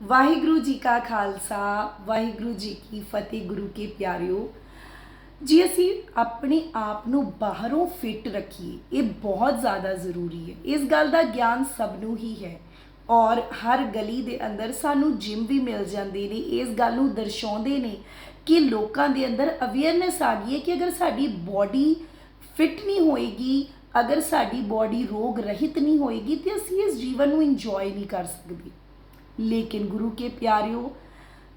ਵਾਹਿਗੁਰੂ ਜੀ ਕਾ ਖਾਲਸਾ, ਵਾਹਿਗੁਰੂ ਜੀ ਕੀ ਫਤਿਹ, ਗੁਰੂ ਕੇ ਪਿਆਰਿਓ। ਜੇ, ਅਸੀਂ ਆਪਣੇ ਆਪ ਨੂੰ ਬਾਹਰੋਂ ਫਿੱਟ ਰੱਖੀਏ, ਇਹ ਬਹੁਤ ਜ਼ਿਆਦਾ ਜ਼ਰੂਰੀ ਹੈ। ਇਸ ਗੱਲ ਦਾ ਗਿਆਨ ਸਭ ਨੂੰ ਹੀ ਹੈ। ਔਰ ਹਰ ਗਲੀ ਦੇ ਅੰਦਰ ਸਾਨੂੰ ਜਿਮ ਵੀ ਮਿਲ ਜਾਂਦੇ ਨੇ, ਇਸ ਗੱਲ ਨੂੰ ਦਰਸਾਉਂਦੇ ਨੇ ਕਿ ਲੋਕਾਂ ਦੇ ਅੰਦਰ ਅਵੇਅਰਨੈਸ ਆ ਗਈ ਹੈ ਕਿ ਅਗਰ ਸਾਡੀ ਬਾਡੀ ਫਿੱਟ ਨਹੀਂ ਹੋਏਗੀ, ਅਗਰ ਸਾਡੀ ਬਾਡੀ ਰੋਗ ਰਹਿਤ ਨਹੀਂ ਹੋਏਗੀ, ਤੇ ਅਸੀਂ ਇਸ ਜੀਵਨ ਨੂੰ ਇੰਜੋਏ ਨਹੀਂ ਕਰ ਸਕਦੇ। ਲੇਕਿਨ ਗੁਰੂ ਕੇ ਪਿਆਰਿਓ,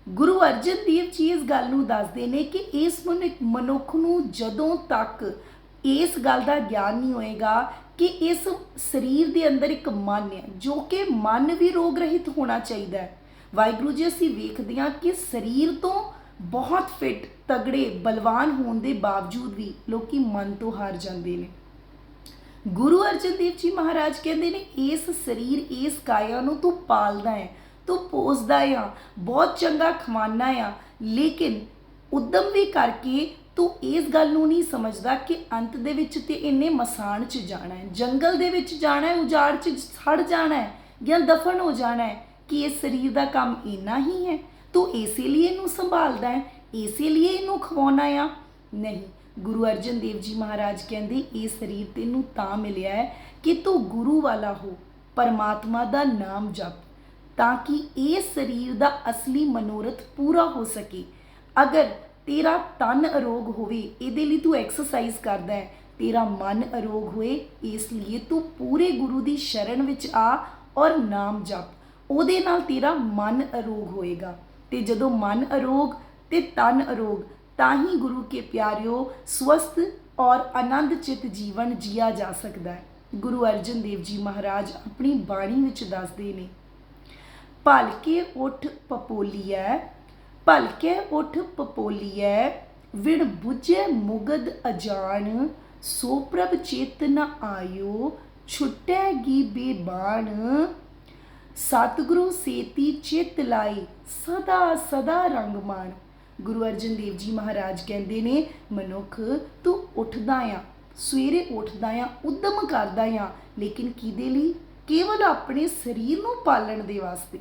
ਗੁਰੂ ਅਰਜਨ ਦੇਵ ਜੀ ਇਸ ਗੱਲ ਨੂੰ ਦੱਸਦੇ ਨੇ ਕਿ ਇਸ ਮਨੁ- ਮਨੁੱਖ ਨੂੰ ਜਦੋਂ ਤੱਕ ਇਸ ਗੱਲ ਦਾ ਗਿਆਨ ਨਹੀਂ ਹੋਏਗਾ ਕਿ ਇਸ ਸਰੀਰ ਦੇ ਅੰਦਰ ਇੱਕ ਮਨ ਹੈ, ਜੋ ਕਿ ਮਨ ਵੀ ਰੋਗ ਰਹਿਤ ਹੋਣਾ ਚਾਹੀਦਾ ਹੈ। ਵਾਹਿਗੁਰੂ ਜੀ, ਅਸੀਂ ਵੇਖਦੇ ਹਾਂ ਕਿ ਸਰੀਰ ਤੋਂ ਬਹੁਤ ਫਿੱਟ, ਤਗੜੇ, ਬਲਵਾਨ ਹੋਣ ਦੇ ਬਾਵਜੂਦ ਵੀ ਲੋਕੀ ਮਨ ਤੋਂ ਹਾਰ ਜਾਂਦੇ ਨੇ। ਗੁਰੂ ਅਰਜਨ ਦੇਵ ਜੀ ਮਹਾਰਾਜ ਕਹਿੰਦੇ ਨੇ, ਇਸ ਸਰੀਰ ਇਸ ਕਾਇਆ ਨੂੰ ਤੂੰ ਪਾਲਦਾ ਹੈ। ਤੂੰ ਪੋਸਦਾ ਆ। ਬਹੁਤ ਚੰਗਾ ਖਵਾਨਾ ਆ। ਲੇਕਿਨ ਉਦਮ ਵੀ ਕਰਕੇ ਤੂੰ ਇਸ ਗੱਲ ਨੂੰ ਨਹੀਂ ਸਮਝਦਾ ਕਿ ਅੰਤ ਦੇ ਵਿੱਚ ਤੇ ਇਹਨੇ ਮਸਾਣ 'ਚ ਜਾਣਾ ਹੈ, ਜੰਗਲ ਦੇ ਵਿੱਚ ਜਾਣਾ ਹੈ, ਉਜਾੜ 'ਚ ਸੜ ਜਾਣਾ ਹੈ ਜਾਂ ਦਫਨ ਹੋ ਜਾਣਾ ਹੈ ਕਿ ਇਸ ਸਰੀਰ ਦਾ ਕੰਮ ਇੰਨਾ ਹੀ ਹੈ। ਤੂੰ ਇਸੇ ਲਈ ਇਹਨੂੰ ਸੰਭਾਲਦਾ ਹੈ, ਇਸੇ ਲਈ ਇਹਨੂੰ ਖਵਾਉਣਾ ਆ। ਨਹੀਂ, ਗੁਰੂ ਅਰਜਨ ਦੇਵ ਜੀ ਮਹਾਰਾਜ ਕਹਿੰਦੇ, ਇਹ ਸਰੀਰ ਤੈਨੂੰ ਤਾਂ ਮਿਲਿਆ ਹੈ ਕਿ ਤੂੰ ਗੁਰੂ ਵਾਲਾ ਹੋ, ਪਰਮਾਤਮਾ ਦਾ ਨਾਮ ਜਪ ਤਾਂ ਕਿ ਇਹ ਸਰੀਰ ਦਾ ਅਸਲੀ ਮਨੋਰਥ ਪੂਰਾ ਹੋ ਸਕੇ। ਅਗਰ ਤੇਰਾ ਤਨ ਅਰੋਗ ਹੋਵੇ, ਇਹਦੇ ਲਈ ਤੂੰ ਐਕਸਰਸਾਈਜ਼ ਕਰਦਾ ਹੈ। ਤੇਰਾ ਮਨ ਅਰੋਗ ਹੋਏ, ਇਸ ਲਈ ਤੂੰ ਪੂਰੇ ਗੁਰੂ ਦੀ ਸ਼ਰਨ ਵਿੱਚ ਆ ਔਰ ਨਾਮ ਜਪ। ਉਹਦੇ ਨਾਲ ਤੇਰਾ ਮਨ ਅਰੋਗ ਹੋਏਗਾ। ਤੇ ਜਦੋਂ ਮਨ ਅਰੋਗ ਤੇ ਤਨ ਅਰੋਗ, ਤਾਂ ਹੀ ਗੁਰੂ ਕੇ ਪਿਆਰਿਓ, ਸਵਸਥ ਔਰ ਆਨੰਦ ਚਿਤ ਜੀਵਨ ਜੀਆ ਜਾ ਸਕਦਾ ਹੈ। ਗੁਰੂ ਅਰਜਨ ਦੇਵ ਜੀ ਮਹਾਰਾਜ ਆਪਣੀ ਬਾਣੀ ਵਿੱਚ ਦੱਸਦੇ ਨੇ ਭਲਕੇ ਉਠ ਪਪੋਲੀਐ, ਭਲਕੇ ਉਠ ਪਪੋਲੀਐ, ਵਿਣ 부ਝੇ ਮੁਗਦ ਅਜਾਨ ਸੋ ਪ੍ਰਭ ਚੇਤ ਨ ਆਇਓ ਛੁਟੈਗੀ ਬੇਬਾਨ ਸਤਿਗੁਰੂ ਸੇਤੀ ਚਿਤ ਲਾਈ, ਸਦਾ ਸਦਾ ਰੰਗ ਮਾਣ ਗੁਰੂ ਅਰਜਨ ਦੇਵ ਜੀ ਮਹਾਰਾਜ ਕਹਿੰਦੇ ਨੇ, ਮਨੁੱਖ, ਤੂੰ ਉੱਠਦਾ ਆ, ਸਵੇਰੇ ਉੱਠਦਾ ਆ, ਉਦਮ ਕਰਦਾ ਆ, ਲੇਕਿਨ ਕਿਹਦੇ ਲਈ? ਕੇਵਲ ਆਪਣੇ ਸਰੀਰ ਨੂੰ ਪਾਲਣ ਦੇ ਵਾਸਤੇ।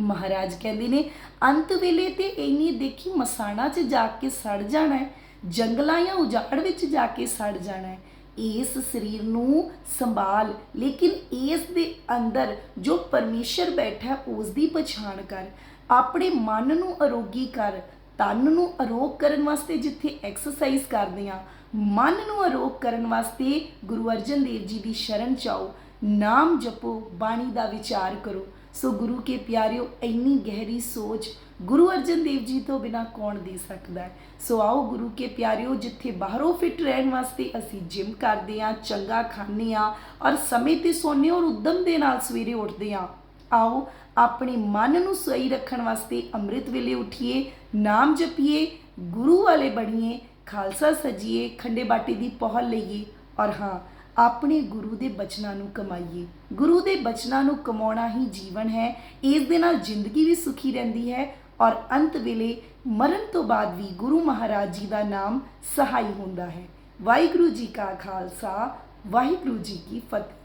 ਮਹਾਰਾਜ ਕਹਿੰਦੇ ਨੇ, ਅੰਤ ਵੇਲੇ ਤੇ ਇੰਨੀ ਦੇਖੀ ਮਸਾਣਾ 'ਚ ਜਾ ਕੇ ਸੜ ਜਾਣਾ ਹੈ, ਜੰਗਲਾਂ ਜਾਂ ਉਜਾੜ ਵਿੱਚ ਜਾ ਕੇ ਸੜ ਜਾਣਾ ਹੈ, ਇਸ ਸਰੀਰ ਨੂੰ ਸੰਭਾਲ, ਲੇਕਿਨ ਇਸ ਦੇ ਅੰਦਰ ਜੋ ਪਰਮੇਸ਼ਰ ਬੈਠਾ ਉਸ ਦੀ ਪਛਾਣ ਕਰ, ਆਪਣੇ ਮਨ ਨੂੰ ਅਰੋਗੀ ਕਰ, ਤਨ ਨੂੰ ਅਰੋਗ ਕਰਨ ਵਾਸਤੇ ਜਿੱਥੇ ਐਕਸਰਸਾਈਜ਼ ਕਰਦੇ ਆ ਮਨ ਨੂੰ ਅਰੋਗ ਕਰਨ ਵਾਸਤੇ ਗੁਰੂ ਅਰਜਨ ਦੇਵ ਜੀ ਦੀ ਸ਼ਰਨ ਚਾਓ ਨਾਮ ਜਪੋ, ਬਾਣੀ ਦਾ ਵਿਚਾਰ ਕਰੋ। ਸੋ ਗੁਰੂ ਕੇ ਪਿਆਰਿਓ, ਇੰਨੀ ਗਹਿਰੀ ਸੋਚ ਗੁਰੂ ਅਰਜਨ ਦੇਵ ਜੀ ਤੋਂ ਬਿਨਾ ਕੌਣ ਦੇ ਸਕਦਾ ਹੈ? ਸੋ ਆਓ ਗੁਰੂ ਕੇ ਪਿਆਰਿਓ, ਜਿੱਥੇ ਬਾਹਰੋਂ ਫਿੱਟ ਰਹਿਣ ਵਾਸਤੇ ਅਸੀਂ ਜਿਮ ਕਰਦੇ ਆ ਚੰਗਾ ਖਾਂਦੇ ਆ ਔਰ ਸਮੇਂ ਤੇ ਸੌਂਦੇ ਔਰ ਉਦਮ ਦੇ ਨਾਲ ਸਵੇਰੇ ਉੱਠਦੇ ਆ ਆਓ ਆਪਣੇ ਮਨ ਨੂੰ ਸਹੀ ਰੱਖਣ ਵਾਸਤੇ ਅੰਮ੍ਰਿਤ ਵੇਲੇ ਉਠੀਏ, ਨਾਮ ਜਪੀਏ, ਗੁਰੂ ਵਾਲੇ ਬਣੀਏ, ਖਾਲਸਾ ਸਜੀਏ, ਖੰਡੇ ਬਾਟੇ ਦੀ ਪਹੁਲ ਲਈਏ ਔਰ ਹਾਂ ਆਪਣੇ ਗੁਰੂ ਦੇ ਬਚਨਾਂ ਨੂੰ ਕਮਾਈਏ। ਗੁਰੂ ਦੇ ਬਚਨਾਂ ਨੂੰ ਕਮਾਉਣਾ ਹੀ ਜੀਵਨ ਹੈ। ਇਸ ਦੇ ਨਾਲ ਜ਼ਿੰਦਗੀ ਵੀ ਸੁਖੀ ਰਹਿੰਦੀ ਹੈ ਔਰ ਅੰਤ ਵੇਲੇ ਮਰਨ ਤੋਂ ਬਾਅਦ ਵੀ ਗੁਰੂ ਮਹਾਰਾਜ ਜੀ ਦਾ ਨਾਮ ਸਹਾਈ ਹੁੰਦਾ ਹੈ। ਵਾਹਿਗੁਰੂ ਜੀ ਕਾ ਖਾਲਸਾ, ਵਾਹਿਗੁਰੂ ਜੀ ਕੀ ਫਤਿਹ।